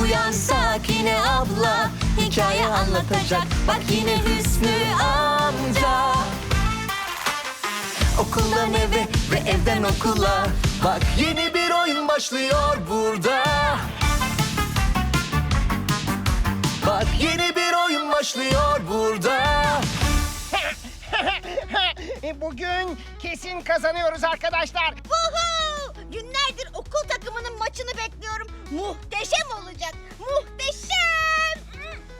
Uyansak yine abla Hikaye anlatacak Bak yine Hüsnü amca Okuldan eve ve evden okula Bak yeni bir oyun başlıyor burada Bak yeni bir oyun başlıyor burada Bugün kesin kazanıyoruz arkadaşlar. Woohoo! Günlerdir okul takımının maçını bekliyorum. Muhteşem olacak. Muhteşem.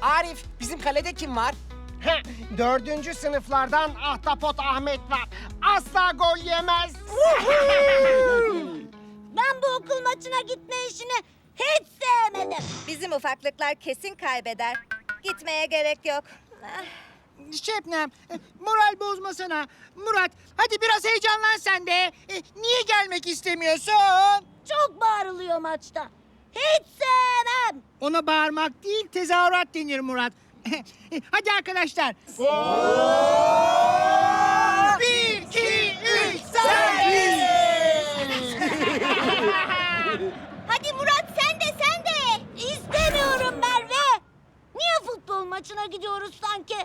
Arif, bizim kalede kim var? Heh, Dördüncü sınıflardan Ahtapot Ahmet var. Asla gol yemez. Ben bu okul maçına gitme işini hiç sevmedim. Bizim ufaklıklar kesin kaybeder. Gitmeye gerek yok. Ah, Şebnem, e, moral bozmasana. Murat, hadi biraz heyecanlan sen de. E, Niye gelmek istemiyorsun? Çok bağırılıyor maçta. Hiç sevmem. Ona bağırmak değil, tezahürat denir Murat. Hadi arkadaşlar. Bir, iki, üç, Hadi Murat sen de sen de. İstemiyorum Merve. Niye futbol maçına gidiyoruz sanki?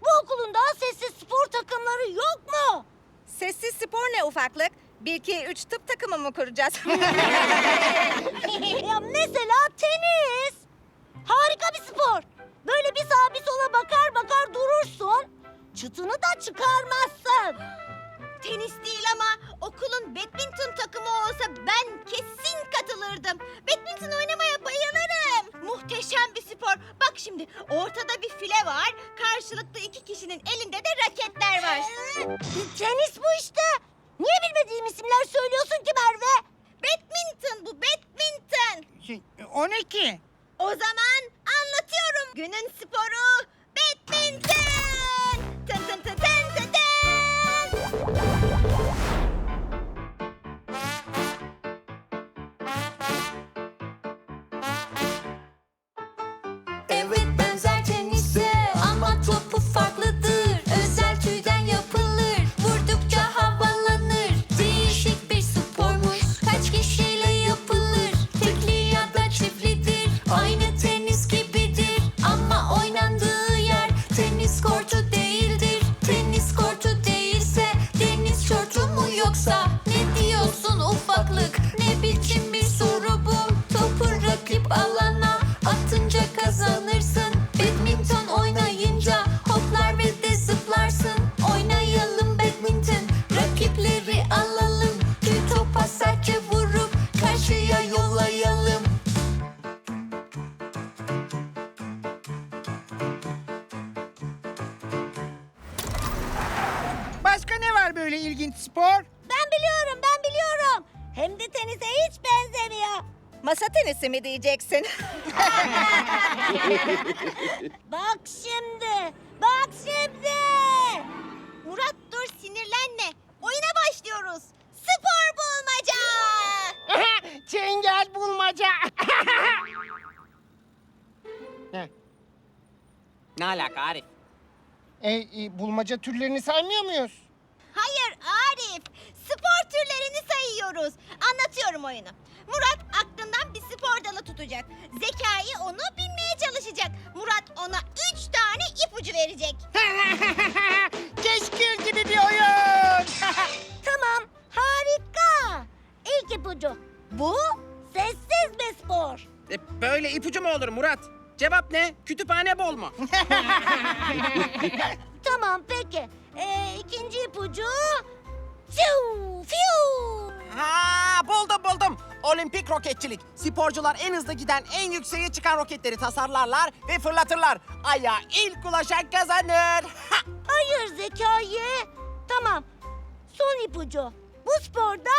Bu okulun daha sessiz spor takımları yok mu? Sessiz spor ne ufaklık? 1 2 3 tıp takımı mı kuracağız? ya mesela tenis. Harika bir spor. Böyle bir sağa bir sola bakar bakar durursun. Çıtını da çıkarmazsın. Tenis değil ama okulun badminton takımı olsa ben kesin katılırdım. Badminton oynamaya bayılırım. Muhteşem bir spor. Bak şimdi ortada bir file var. Karşılıklı iki kişinin elinde de raketler var. tenis bu işte. Niye bilmediğim isimler söylüyorsun ki Merve? Badminton bu badminton. Şey, o ne ki? O zaman anlatıyorum. Günün sporu badminton. Tın tın tın tın tın tın. Var böyle ilginç spor? Ben biliyorum ben biliyorum. Hem de tenise hiç benzemiyor. Masa tenisi mi diyeceksin? Bak şimdi. Bak şimdi. Murat dur sinirlenme. Oyuna başlıyoruz. Spor bulmaca. Çengel bulmaca. Heh, Ne alaka Arif? e, e, bulmaca türlerini saymıyor muyuz? Hayır Arif. Spor türlerini sayıyoruz. Anlatıyorum oyunu. Murat aklından bir spor dalı tutacak. Zekai onu bilmeye çalışacak. Murat ona üç tane ipucu verecek. Keşkül gibi bir oyun. Tamam, harika. İlk ipucu. Bu sessiz bir spor. E, böyle ipucu mu olur Murat? Cevap ne? Kütüphane bol mu? Tamam, peki. Ee, ikinci ipucu... Fiu, fiu. Ha buldum buldum. Olimpik roketçilik. Sporcular en hızlı giden, en yükseğe çıkan roketleri tasarlarlar ve fırlatırlar. Aya ilk ulaşan kazanır. Ha! Hayır Zekai. Tamam, son ipucu. Bu sporda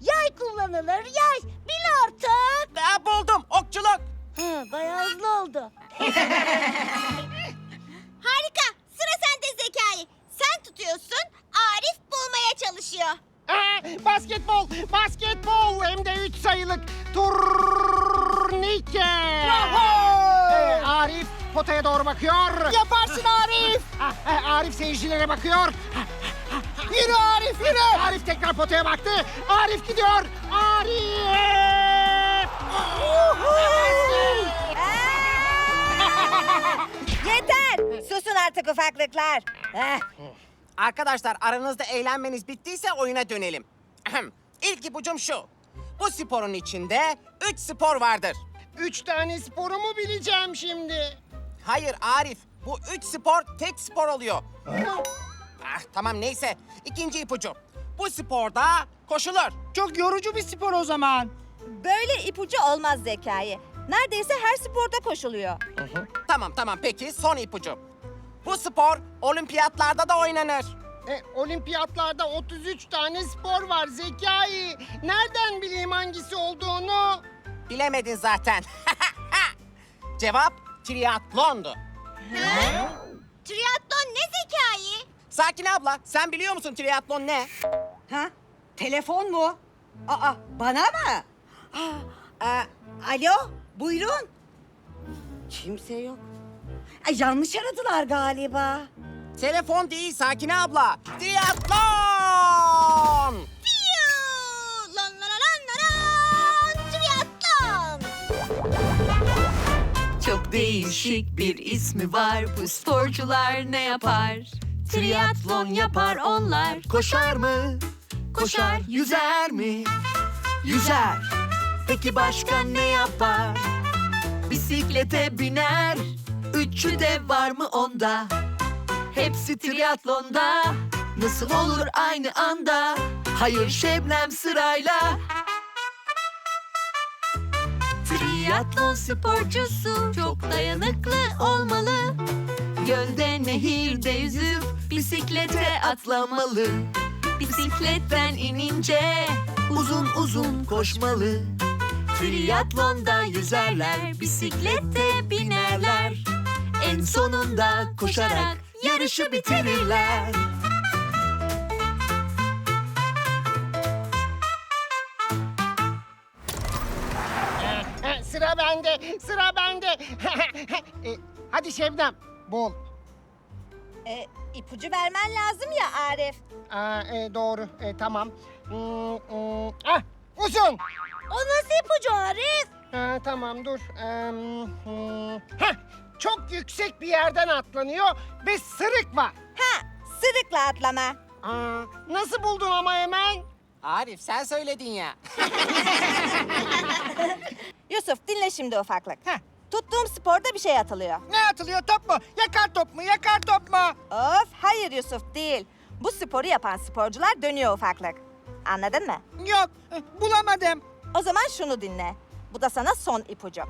yay kullanılır, yay. Bil artık. Ha, buldum okçuluk. Hı, bayağı hızlı oldu. tutuyorsun, Arif bulmaya çalışıyor. Aa, basketbol, basketbol hem de üç sayılık turnike. Ee, Arif potaya doğru bakıyor. Yaparsın Arif. Ah, ah, Arif seyircilere bakıyor. Yürü Arif yürü. Arif tekrar potaya baktı. Arif gidiyor. Arif! Yeter! Susun artık ufaklıklar. Eh, Arkadaşlar aranızda eğlenmeniz bittiyse oyuna dönelim. Ahem. İlk ipucum şu. Bu sporun içinde üç spor vardır. Üç tane sporumu bileceğim şimdi. Hayır Arif, bu üç spor tek spor oluyor. ah, tamam neyse. İkinci ipucu. Bu sporda koşulur. Çok yorucu bir spor o zaman. Böyle ipucu olmaz zekayı. Neredeyse her sporda koşuluyor. Tamam tamam peki son ipucu. Bu spor olimpiyatlarda da oynanır. E, olimpiyatlarda 33 tane spor var Zekai. Nereden bileyim hangisi olduğunu? Bilemedin zaten. Cevap triatlondu. Triatlon ne Zekai? Sakin abla, sen biliyor musun triatlon ne? Ha? Telefon mu? Aa, bana mı? Aa, aa, alo, buyurun. Kimse yok. Ay, yanlış aradılar galiba. Telefon değil Sakin abla. Triatlon! Piyuu! Lan lan lan lan lan! Triatlon! Çok değişik bir ismi var bu sporcular ne yapar? Triatlon yapar onlar. Koşar mı? Koşar. Yüzer mi? Yüzer. Peki başka ne yapar? Bisiklete biner. Üçü de var mı onda? Hepsi triatlonda. Nasıl olur aynı anda? Hayır Şebnem sırayla. Triatlon sporcusu çok dayanıklı olmalı. Gölde nehirde yüzüp bisiklete atlamalı. Bisikletten inince uzun uzun koşmalı. Triatlonda yüzerler, bisiklette binerler. En sonunda koşarak yarışı bitirirler. Sıra bende, sıra bende. E, hadi Şebnem, bul. E, ipucu vermen lazım ya Arif. Aa, e, doğru, e, tamam. Hmm, hmm, ah, uzun. O nasıl ipucu Arif? Ha, tamam dur. Em, hmm, heh, çok yüksek bir yerden atlanıyor ve sırık var. Ha, sırıkla atlama. Aa, nasıl buldun ama hemen? Arif sen söyledin ya. Yusuf dinle şimdi ufaklık. Heh. Tuttuğum sporda bir şey atılıyor. Ne atılıyor top mu? Yakar top mu? Yakar top mu? Of hayır Yusuf değil. Bu sporu yapan sporcular dönüyor ufaklık. Anladın mı? Yok, bulamadım. O zaman şunu dinle. Bu da sana son ipucu.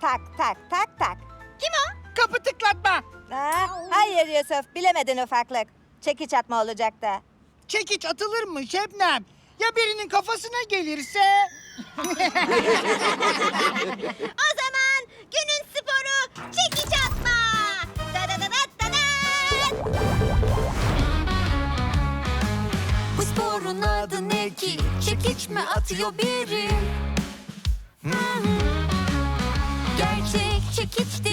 Tak tak tak tak. Kim o? Kapı tıklatma. Aa, hayır Yusuf bilemedin ufaklık. Çekiç atma olacaktı. Çekiç atılır mı Şebnem? Ya birinin kafasına gelirse? O zaman günün sporu çekiç atma. Da da da da da da. Bu sporun adı ne ki? Çekiç mi atıyor biri? Gerçek çekiç değil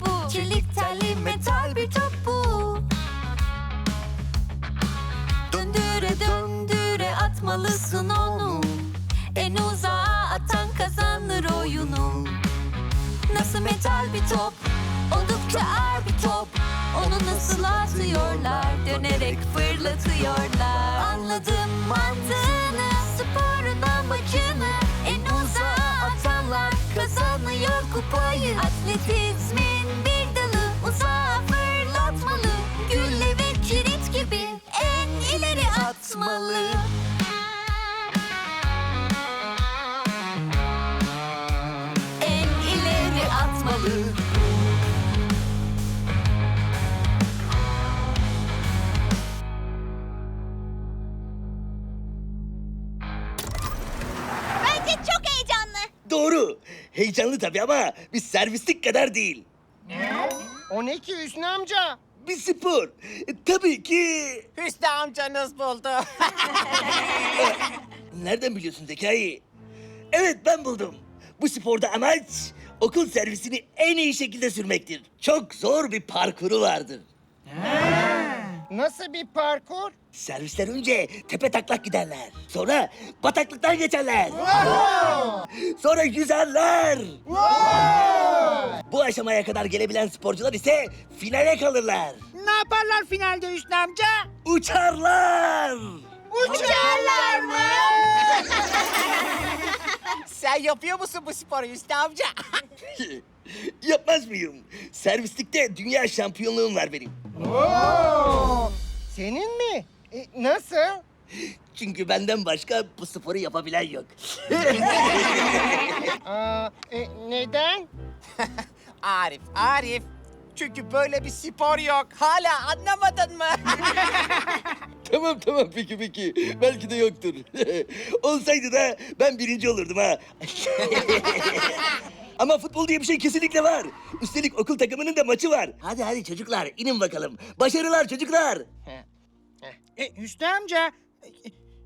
bu. Çelik telli metal bir top bu. Döndüre döndüre atmalısın onu. En uzağa atan kazanır oyunu. Nasıl metal bir top Oldukça ağır bir top Onu nasıl atıyorlar Dönerek fırlatıyorlar Anladım mantığını Sporun amacını Atanlar Kazanıyor kupayı. Atletizmin bir dalı Uzağa fırlatmalı. Gülle ve kilit gibi En ileri atmalı Doğru. Heyecanlı tabii ama bir servislik kadar değil. O ne ki Hüsnü amca? Bir spor. E, tabii ki. Hüsnü amcanız buldu. Nereden biliyorsun Zekai? Evet ben buldum. Bu sporda amaç okul servisini en iyi şekilde sürmektir. Çok zor bir parkuru vardır. Nasıl bir parkur? Servisler önce tepe taklak giderler. Sonra bataklıktan geçerler. Sonra yüzerler. Bu aşamaya kadar gelebilen sporcular ise finale kalırlar. Ne yaparlar finalde Hüsnü amca? Uçarlar. Uçarlar mı? Sen yapıyor musun bu sporu Hüsnü amca? Yapmaz mıyım? Servislikte dünya şampiyonluğum var benim. Senin mi? E, nasıl? Çünkü benden başka bu sporu yapabilen yok. Aa, e, neden? Arif, Arif. Çünkü böyle bir spor yok. Hala anlamadın mı? tamam tamam peki peki. Belki de yoktur. Olsaydı da ben birinci olurdum ha. Ama futbol diye bir şey kesinlikle var. Üstelik okul takımının da maçı var. Hadi hadi çocuklar inin bakalım. Başarılar çocuklar. E, Hüsnü amca, e,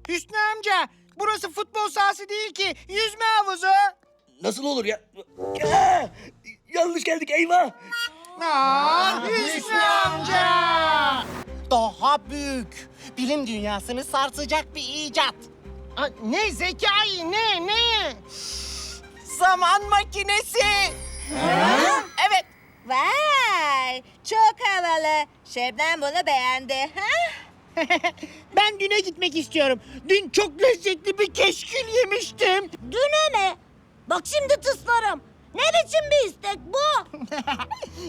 Hüsnü amca, burası futbol sahası değil ki, yüzme havuzu. Nasıl olur ya? Aa, yanlış geldik eyvah. Aa, Hüsnü amca. Daha büyük. Bilim dünyasını sarsacak bir icat. Aa, ne zekayı ne ne? Zaman makinesi. Evet. Vay! Çok havalı. Şebnem bunu beğendi. Ha? ben düne gitmek istiyorum. Dün çok lezzetli bir keşkül yemiştim. Düne mi? Bak şimdi tıslarım. Ne biçim bir istek bu?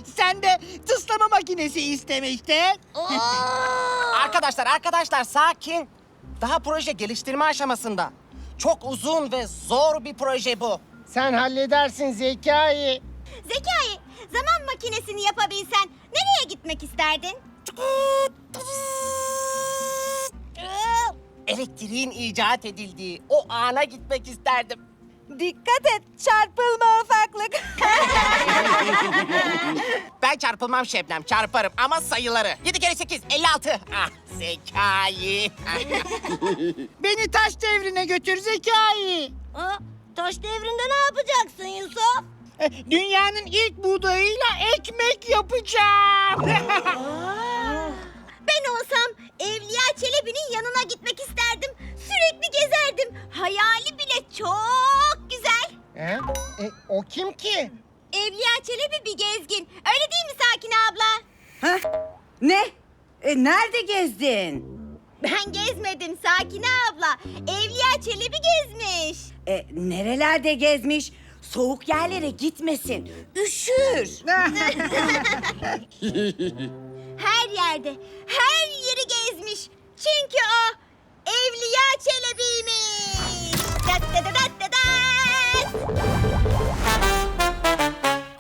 Sen de tıslama makinesi istemiştin. Arkadaşlar, arkadaşlar sakin. Daha proje geliştirme aşamasında. Çok uzun ve zor bir proje bu. Sen halledersin zekayı. Zekai, zaman makinesini yapabilsen nereye gitmek isterdin? Elektriğin icat edildiği o ana gitmek isterdim. Dikkat et çarpılma ufaklık. Ben çarpılmam Şebnem, çarparım ama sayıları. 7 kere 8, 56. Ah, zekayı. Beni taş devrine götür Zekai. Aa, taş devrinde ne yapacaksın Yusuf? E, Dünyanın ilk buğdayıyla ekmek yapacağım. Ben olsam Evliya Çelebi'nin yanına gitmek isterdim. Sürekli gezerdim. Hayali bile çok güzel. He? E, o kim ki? Evliya Çelebi bir gezgin. Öyle değil mi Sakine abla? Ha? Ne? E, nerede gezdin? Ben gezmedim Sakine abla. Evliya Çelebi gezmiş. E, nerelerde gezmiş? Soğuk yerlere gitmesin. Üşür. Her yerde, her yeri gezmiş. Çünkü o Evliya Çelebi'ymiş. Dat dat dat dat dat.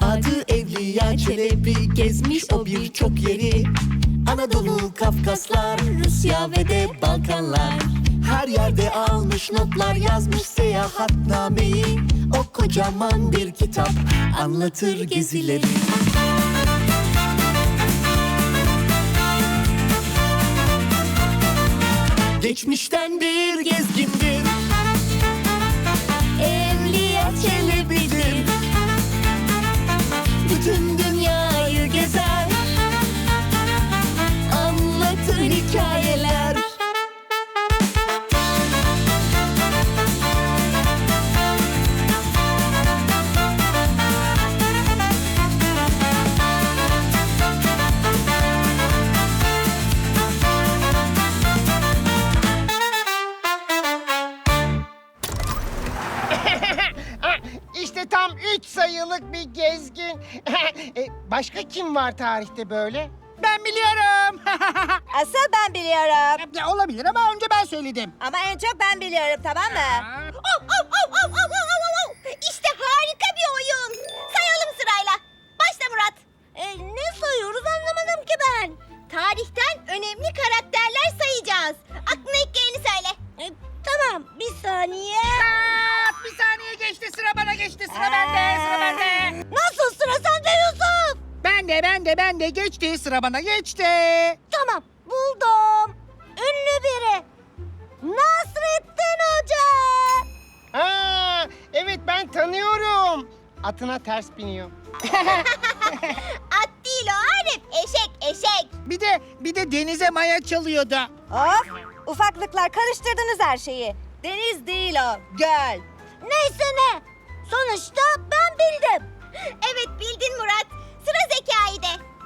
Adı Evliya Çelebi gezmiş o birçok yeri Anadolu, Kafkaslar, Rusya ve de Balkanlar. Her yerde almış notlar yazmış seyahatnameyi O kocaman bir kitap anlatır gezileri. Geçmişten bir gezgindir başka kim var tarihte böyle? ben biliyorum. Asıl ben biliyorum. Ya, Olabilir ama önce ben söyledim. Ama en çok ben biliyorum tamam mı? Av, av, av, av, av, av, av, av. İşte harika bir oyun. Sayalım sırayla. Başla Murat. E, ne sayıyoruz sıra bana geçti. Tamam buldum. Ünlü biri. Nasrettin Hoca. Aa, evet ben tanıyorum. Atına ters biniyor. At değil o Arif. Eşek eşek. Bir de bir de denize maya çalıyordu. Of! Ufaklıklar karıştırdınız her şeyi. Deniz değil o, göl. Neyse ne. Sonuçta ben bildim. Evet bildin Murat.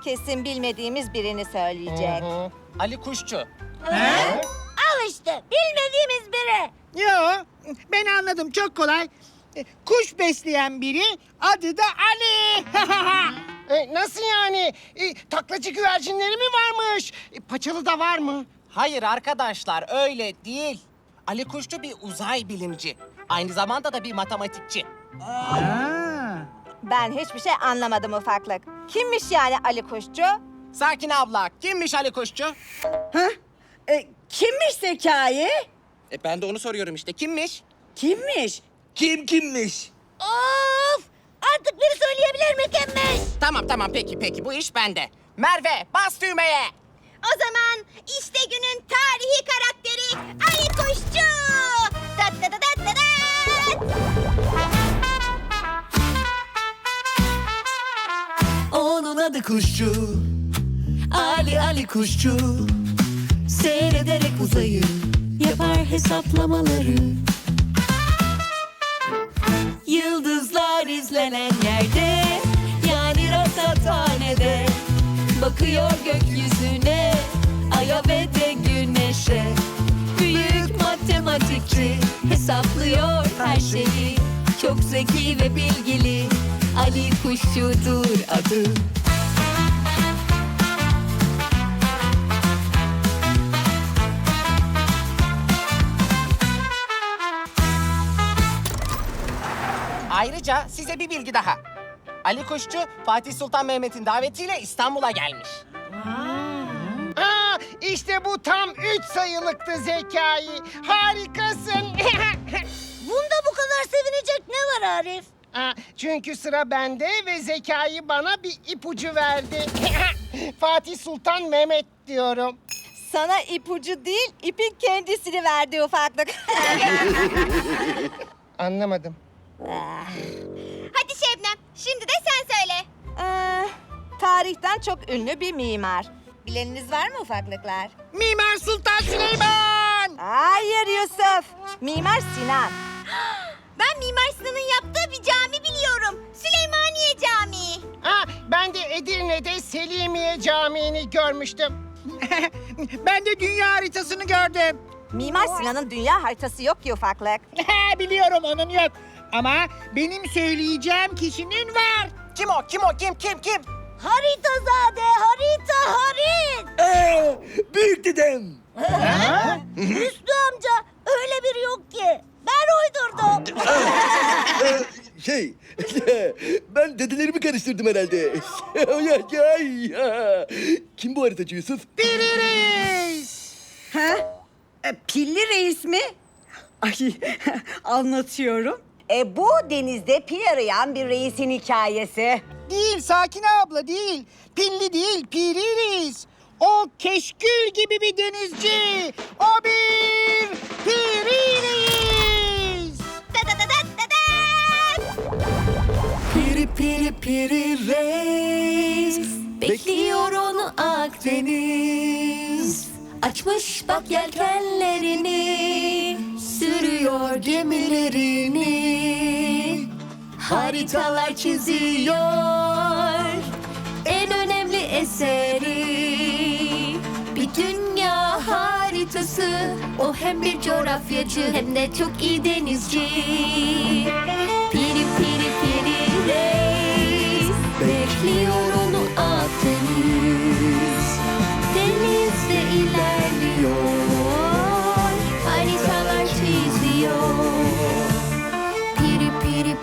Kesin bilmediğimiz birini söyleyecek. Hı hı. Ali Kuşçu. Al işte bilmediğimiz biri. Yo ben anladım çok kolay. E, Kuş besleyen biri adı da Ali. E, nasıl yani? E, taklacı güvercinleri mi varmış? E, paçalı da var mı? Hayır arkadaşlar öyle değil. Ali Kuşçu bir uzay bilimci. Aynı zamanda da bir matematikçi. Ben hiçbir şey anlamadım ufaklık. Kimmiş yani Ali Kuşçu? Sakin abla kimmiş Ali Kuşçu? E, kimmiş Zekai? E ben de onu soruyorum işte kimmiş? Kimmiş? Kim kimmiş? Of! Artık biri söyleyebilir mi kimmiş? Tamam tamam peki peki bu iş bende. Merve bas düğmeye. O zaman işte günün tarihi karakteri Ali Kuşçu. Dat dat dat dat Onun adı kuşçu. Ali Ali kuşçu. Seyrederek uzayı Yapar hesaplamaları. Yıldızlar izlenen yerde Yani rasathanede Bakıyor gökyüzüne Aya ve de güneşe. Büyük matematikçi Hesaplıyor her şeyi. Çok zeki ve bilgili Ali Kuşçu'dur adı Ayrıca size bir bilgi daha. Ali Kuşçu Fatih Sultan Mehmet'in davetiyle İstanbul'a gelmiş. Aa, işte bu tam üç sayılıktı Zekai. Harikasın. Bunda bu kadar sevinecek ne var Arif? Aa, çünkü sıra bende ve Zekai bana bir ipucu verdi. Fatih Sultan Mehmet diyorum. Sana ipucu değil, ipin kendisini verdi ufaklık. Anlamadım. Hadi Şebnem şimdi de sen söyle. Ee, tarihten çok ünlü bir mimar. Bileniniz var mı ufaklıklar? Mimar Sultan Süleyman. Hayır Yusuf. Mimar Sinan. Ben Mimar Sinan'ın yaptığı bir cami biliyorum. Süleymaniye Camii. Aa, ben de Edirne'de Selimiye Camii'ni görmüştüm. ben de dünya haritasını gördüm. Mimar Sinan'ın dünya haritası yok ki ufaklık. Biliyorum onun yok. Ama benim söyleyeceğim kişinin var. Kim o kim o kim kim kim? Haritazade, harita, harit. Aa, büyük dedem. Hüsnü amca öyle biri yok ki. Ben uydurdum. Ee, şey, ben dedelerimi karıştırdım herhalde. Ay, ay, ay. Kim bu haritacı Yusuf? Piri Reis. Ha? E, pilli reis mi? Ay anlatıyorum. E, bu denizde pil arayan bir reisin hikayesi. Değil Sakine abla değil. Pilli değil Piri Reis. O keşkül gibi bir denizci. O bir Piri Reis. Da da da da da da. Piri piri piri reis Bekliyor onu Akdeniz Açmış bak yelkenlerini Sürüyor gemilerini Haritalar çiziyor. En önemli eseri Bir dünya haritası. O hem bir coğrafyacı hem de çok iyi denizci. Piri piri piri reis Bekliyor onu Akdeniz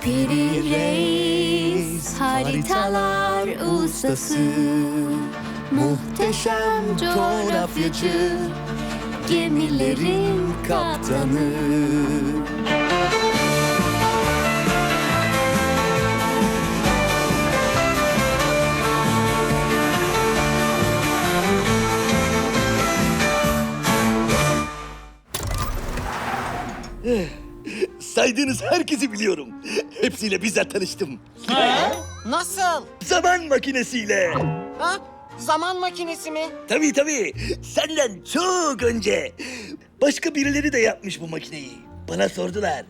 Peri Reis haritalar ustası Muhteşem coğrafyacı Gemilerin kaptanı eh, Saydığınız herkesi biliyorum. Hepsiyle bizzat tanıştım. Nasıl? Zaman makinesiyle. Ha? Zaman makinesi mi? Tabii tabii. Senden çok önce. Başka birileri de yapmış bu makineyi. Bana sordular.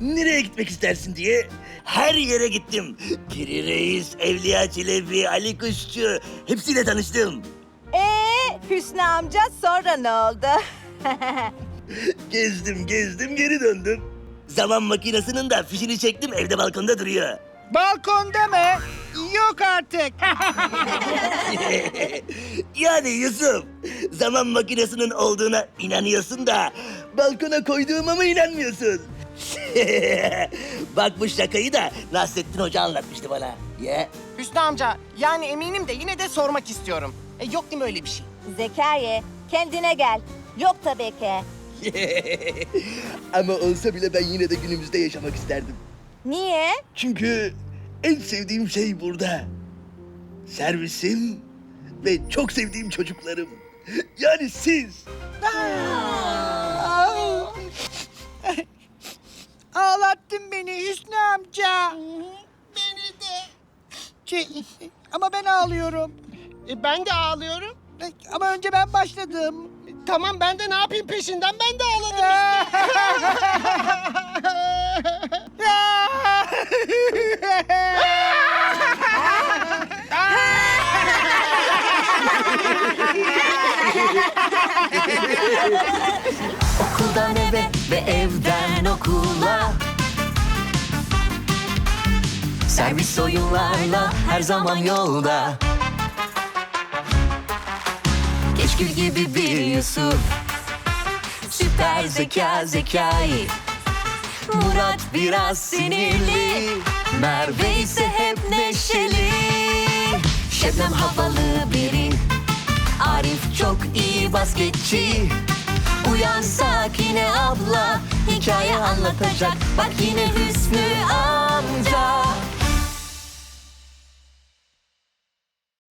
Nereye gitmek istersin diye. Her yere gittim. Piri Reis, Evliya Çelebi, Ali Kuşçu. Hepsiyle tanıştım. Ee, Hüsnü amca sonra ne oldu? Gezdim gezdim geri döndüm. Zaman makinesinin de fişini çektim evde balkonda duruyor. Balkonda mı? Yok artık. yani Yusuf, zaman makinesinin olduğuna inanıyorsun da balkona koyduğuma mı inanmıyorsun? Bak bu şakayı da Nasrettin Hoca anlatmıştı bana. Ya. Hüsnü amca yani eminim de yine de sormak istiyorum. E, yok değil mi öyle bir şey? Zekai, kendine gel. Yok tabii ki. Ama olsa bile ben yine de günümüzde yaşamak isterdim. Niye? Çünkü en sevdiğim şey burada. Servisim ve çok sevdiğim çocuklarım. Yani siz. Ağlattın beni Hüsnü amca. Beni de. Şey, ama ben ağlıyorum. E, ben de ağlıyorum. Ama önce ben başladım. Tamam ben de ne yapayım? Peşinden ben de ağladım. Okuldan eve ve evden okula. Servis oyunlarla her zaman yolda Keşkül gibi bir Yusuf. Süper zeka zekai Murat biraz sinirli. Merve ise hep neşeli. Şebnem havalı biri. Arif çok iyi basketçi. Uyansak yine abla Hikaye anlatacak. Bak yine Hüsnü amca